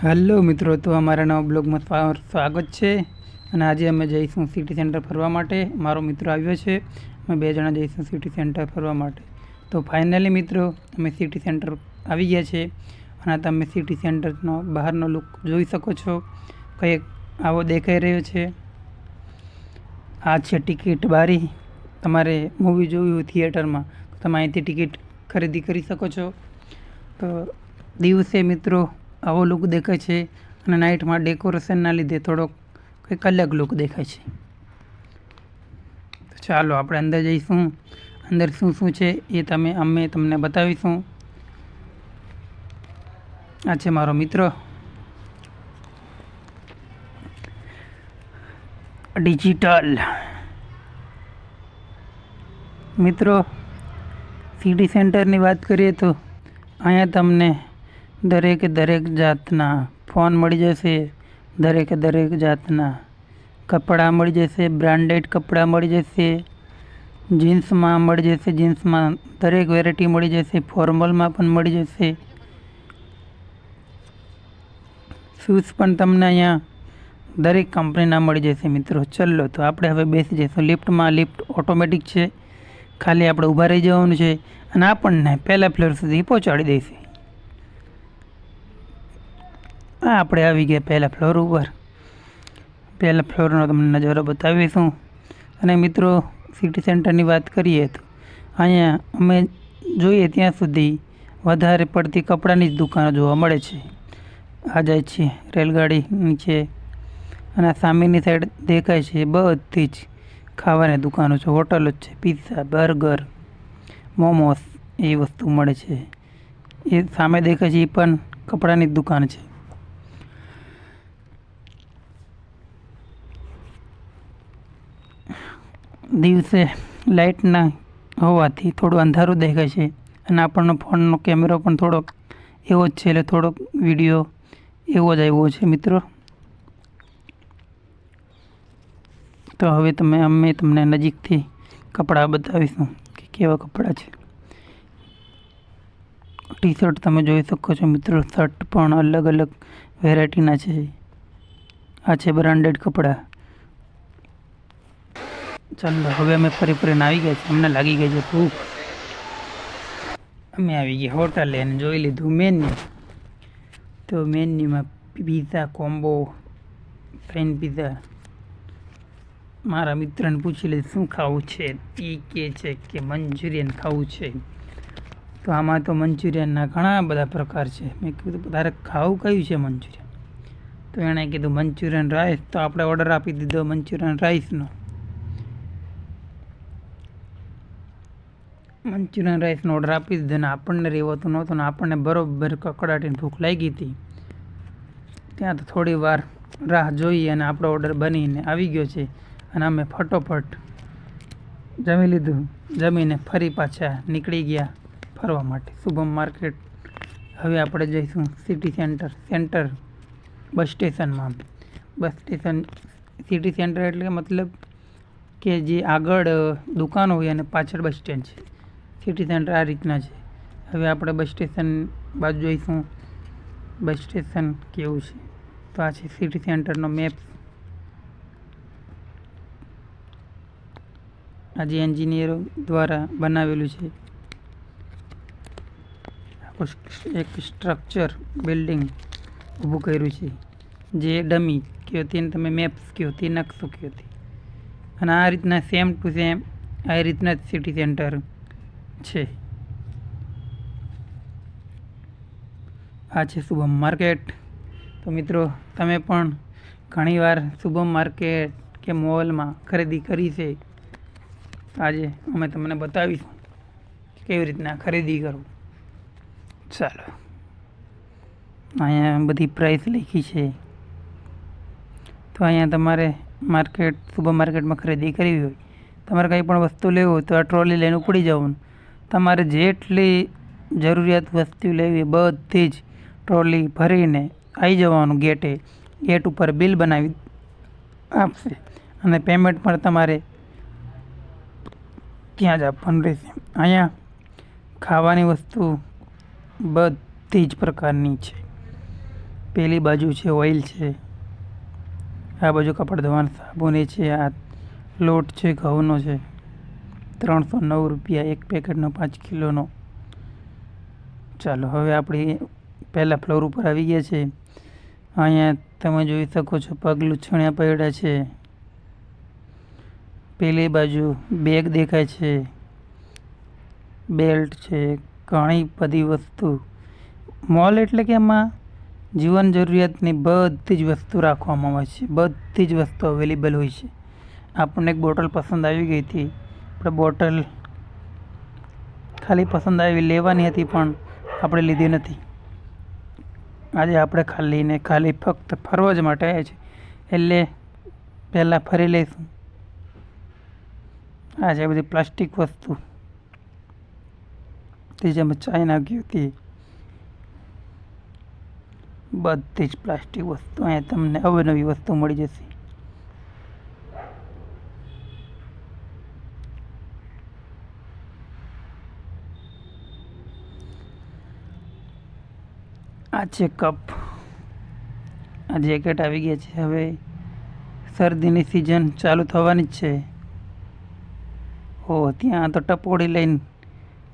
Hello મિત્રો, તો અમારા નવા બ્લોગમાં સ્વાગત છે. અને આજે અમે જઈશું સિટી સેન્ટર ફરવા માટે. મારો મિત્ર આવ્યો છે. અમે બે જણા જઈશું સિટી સેન્ટર ફરવા માટે. તો ફાઇનલી મિત્રો અમે સિટી સેન્ટર આવી ગયા છે. અને તમે સિટી સેન્ટરનો, બહારનો લુક જોઈ શકો છો. કંઈક આવો દેખાઈ રહ્યો છે. આ છે ટિકિટ બારી. તમારે મૂવી જોવી હોય થિયેટરમાં, તો તમે અહીંથી ટિકિટ ખરીદી કરી શકો છો. તો દિવસે મિત્રો આવો લુક દેખાય છે અને નાઇટમાં ડેકોરેશનના લીધે થોડોક કંઈક અલગ લુક દેખાય છે. તો ચાલો આપણે અંદર જઈશું. અંદર શું શું છે એ તમે અમે તમને બતાવીશું. આ છે મારો મિત્ર. ડિજિટલ મિત્રો સિટી સેન્ટરની વાત કરીએ તો અહીંયા તમને દરેકે દરેક જાતના. ફોન મળી જશે, દરેકે દરેક જાતના. કપડાં મળી જશે, બ્રાન્ડેડ કપડાં મળી જશે. જીન્સમાં મળી જશે, જીન્સમાં દરેક વેરાયટી મળી જશે, ફોર્મલમાં પણ મળી જશે. શૂઝ પણ તમને અહીંયા દરેક કંપનીના મળી જશે મિત્રો. ચલો તો આપણે હવે બેસી જઈશું. લિફ્ટમાં લિફ્ટ ઓટોમેટિક છે. ખાલી આપણે ઊભા રહી જવાનું છે અને આપણને પહેલા ફ્લોર સુધી પહોંચાડી દેશે આ આપણે આવી ગયા પહેલા ફ્લોર ઉપર. પહેલા ફ્લોરનો તમને નજારો બતાવીશું. અને મિત્રો સિટી સેન્ટરની વાત કરીએ તો અહીંયા અમે જોઈએ ત્યાં સુધી વધારે પડતી કપડાની જ દુકાનો જોવા મળે છે. આ જાય છે રેલગાડી નીચે. અને આ સામેની સાઈડ દેખાય છે બધી જ ખાવાની દુકાનો છે. હોટલો જ છે પિઝા બર્ગર મોમોસ એ વસ્તુ મળે છે. એ સામે દેખાય છે એ પણ કપડાની જ દુકાન છે. દિવસે લાઇટના હોવાથી થોડું અંધારું દેખાય છે અને આપણનો ફોનનો કેમેરો પણ થોડોક એવો જ છે એટલે થોડોક વીડિયો એવો જ આવ્યો છે મિત્રો. તો હવે તમે, અમે તમને નજીકથી કપડાં બતાવીશું કે કેવા કપડાં છે. ટી શર્ટ તમે જોઈ શકો છો મિત્રો, શર્ટ પણ અલગ અલગ વેરાયટીના છે. આ છે બ્રાન્ડેડ કપડાં. ચાલો, હવે અમે ફરી ફરીને આવી ગયા છે અમને લાગી ગઈ છે ભૂખ. અમે આવી ગયા હોટલે અને જોઈ લીધું મેન્યુ તો મેન્યુમાં પીઝા કોમ્બો ફાઇન પીઝા મારા મિત્રને પૂછી લીધું, શું ખાવું છે? એ કહે છે કે મંચુરિયન ખાવું છે. તો આમાં તો મંચુરિયનના ઘણા બધા પ્રકાર છે. મેં કીધું, તારે ખાવું કયું છે મંચુરિયન? તો એણે કીધું, મંચુરિયન રાઈસ. તો આપણે ઓર્ડર આપી દીધો મંચુરિયન રાઈસનો. મંચુરિયન રાઈસનો ઓર્ડર આપી દીધો ને આપણને રહેવાતું નહોતું ને આપણને બરોબર કકડાટીને ભૂખ લાગી હતી. ત્યાં તો થોડી વાર રાહ જોઈ અને આપણો ઓર્ડર બનીને આવી ગયો છે અને અમે ફટોફટ જમી લીધું. જમીને ફરી પાછા નીકળી ગયા ફરવા માટે. શુભમ માર્કેટ. હવે આપણે જઈશું સિટી સેન્ટર સેન્ટર બસ સ્ટેશનમાં. બસ સ્ટેશન સિટી સેન્ટર એટલે મતલબ કે જે આગળ દુકાનો હોય અને પાછળ બસ સ્ટેન્ડ છે. સિટી સેન્ટર આ રીતના છે. હવે આપણે બસ સ્ટેશન બાજુ જઈશું. બસ સ્ટેશન કેવું છે? તો આ છે સિટી સેન્ટરનો મેપ. આજે એન્જિનિયરો દ્વારા બનાવેલું છે. એક સ્ટ્રક્ચર બિલ્ડિંગ ઊભું કર્યું છે. જે ડમી કયો તેને તમે મેપ્સ કયો તે નકશો કયો તે. અને આ રીતના સેમ ટુ સેમ આ રીતના જ સિટી સેન્ટર છે. આ છે શુભમ માર્કેટ. તો મિત્રો, તમે પણ ઘણીવાર શુભમ માર્કેટ કે મોલમાં ખરીદી કરી છે. આજે અમે તમને બતાવીશું કેવી રીતના ખરીદી કરવું. ચાલો. અહીંયા બધી પ્રાઇસ લખી છે. તો અહીંયા તમારે માર્કેટ સુપર માર્કેટમાં ખરીદી કરવી હોય. તમારે કંઈ પણ વસ્તુ લેવી હોય તો આ ટ્રોલી લઈને ઉપડી જવાનું. તમારે જેટલી જરૂરિયાત વસ્તુ લેવી બધી જ ટ્રોલી ભરીને આવી જવાનું ગેટે. ગેટ ઉપર બિલ બનાવી આપશે. અને પેમેન્ટ પણ તમારે ત્યાં જ આપવાનું રહેશે. અહીંયા ખાવાની વસ્તુ બધી જ પ્રકારની છે. પેલી બાજુ છે ઓઇલ છે. આ બાજુ કપડાં ધોવાનું સાબુની છે, આ લોટ છે, ઘઉંનો છે. ત્રણસો નવ રૂપિયા એક પેકેટનો પાંચ કિલોનો. ચાલો, હવે આપણે પહેલા ફ્લોર ઉપર આવી ગયા છે. અહીંયા તમે જોઈ શકો છો પગલું છણ્યા પડ્યા છે. પેલી બાજુ બેગ દેખાય છે. બેલ્ટ છે, ઘણી બધી વસ્તુ. મોલ એટલે કે એમાં જીવન જરૂરિયાતની બધી જ વસ્તુ રાખવામાં આવે છે. બધી જ વસ્તુ અવેલેબલ હોય છે. આપણને એક બોટલ પસંદ આવી ગઈ હતી. આપણે બોટલ ખાલી પસંદ આવી લેવાની હતી પણ આપણે લીધી નથી. આજે આપણે ખાલી ને ખાલી ફક્ત ફરવા જ માટે આવ્યા છે એટલે પહેલાં ફરી લઈશું. આ છે બધી પ્લાસ્ટિક વસ્તુ. તે જેમાં ચાઈ નાખી હતી. બધી જ પ્લાસ્ટિક વસ્તુ. અહીંયા તમને અવનવી વસ્તુ મળી જશે. આ છે કપ આ જેકેટ આવી ગયા છે. હવે શરદીની સિઝન ચાલુ થવાની જ છે. ઓ, ત્યાં તો ટપોડી લઈને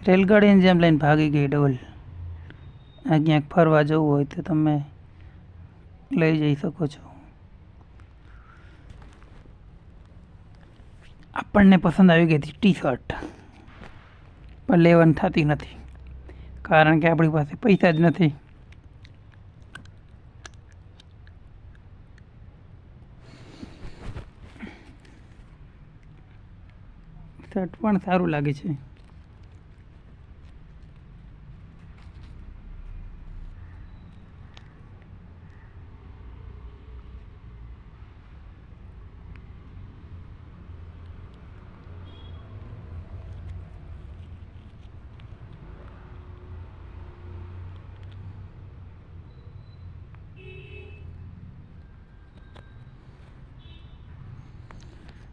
રેલગાડીની જેમ લઈને ભાગી ગઈ ડોલ. આ ક્યાંક ફરવા જવું હોય તો તમે લઈ જઈ શકો છો. આપણને પસંદ આવી ગઈ હતી ટી શર્ટ પણ લેવાની થતી નથી. કારણ કે આપણી પાસે પૈસા જ નથી. શર્ટ પણ સારું લાગે છે.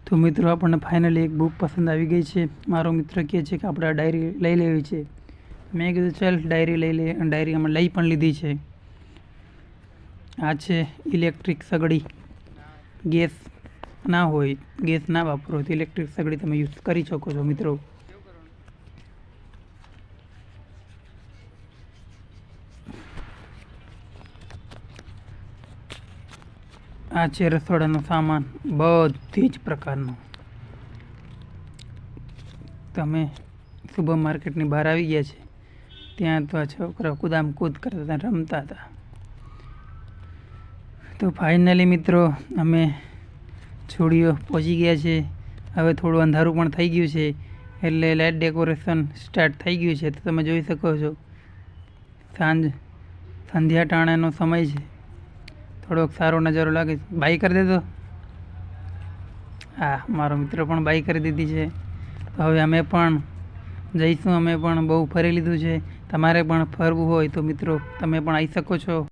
તો મિત્રો, આપણને ફાઇનલી એક બુક પસંદ આવી ગઈ છે. મારો મિત્ર કહે છે કે આપણે આ ડાયરી લઈ લેવી છે. મેં કીધું, ચાલ ડાયરી લઈ લે અને ડાયરી અમે લઈ પણ લીધી છે. આ છે ઇલેક્ટ્રિક સગડી. ગેસ ના હોય, ગેસ ના વાપરો તો ઇલેક્ટ્રિક સગડી તમે યુઝ કરી શકો છો મિત્રો. આ છે રસોડાનો સામાન, બધી જ પ્રકારનો. તમે સુપર માર્કેટની બહાર આવી ગયા છે, ત્યાં તો આ છોકરા કુદામ કૂદ કરતા હતા, રમતા હતા. તો ફાઇનલી મિત્રો, અમે છોડીઓ પહોંચી ગયા છે. હવે થોડું અંધારું પણ થઈ ગયું છે, એટલે લાઇટ ડેકોરેશન સ્ટાર્ટ થઈ ગયું છે. તો તમે જોઈ શકો છો, સાંજ, સંધ્યા ટાણાનો સમય છે. થોડોક સારો નજારો લાગે બાય કરી દેતો હા મારો મિત્ર પણ બાય કરી દીધી છે. તો હવે અમે પણ જઈશું. અમે પણ બહુ ફરી લીધું છે. તમારે પણ ફરવું હોય તો મિત્રો, તમે પણ આવી શકો છો.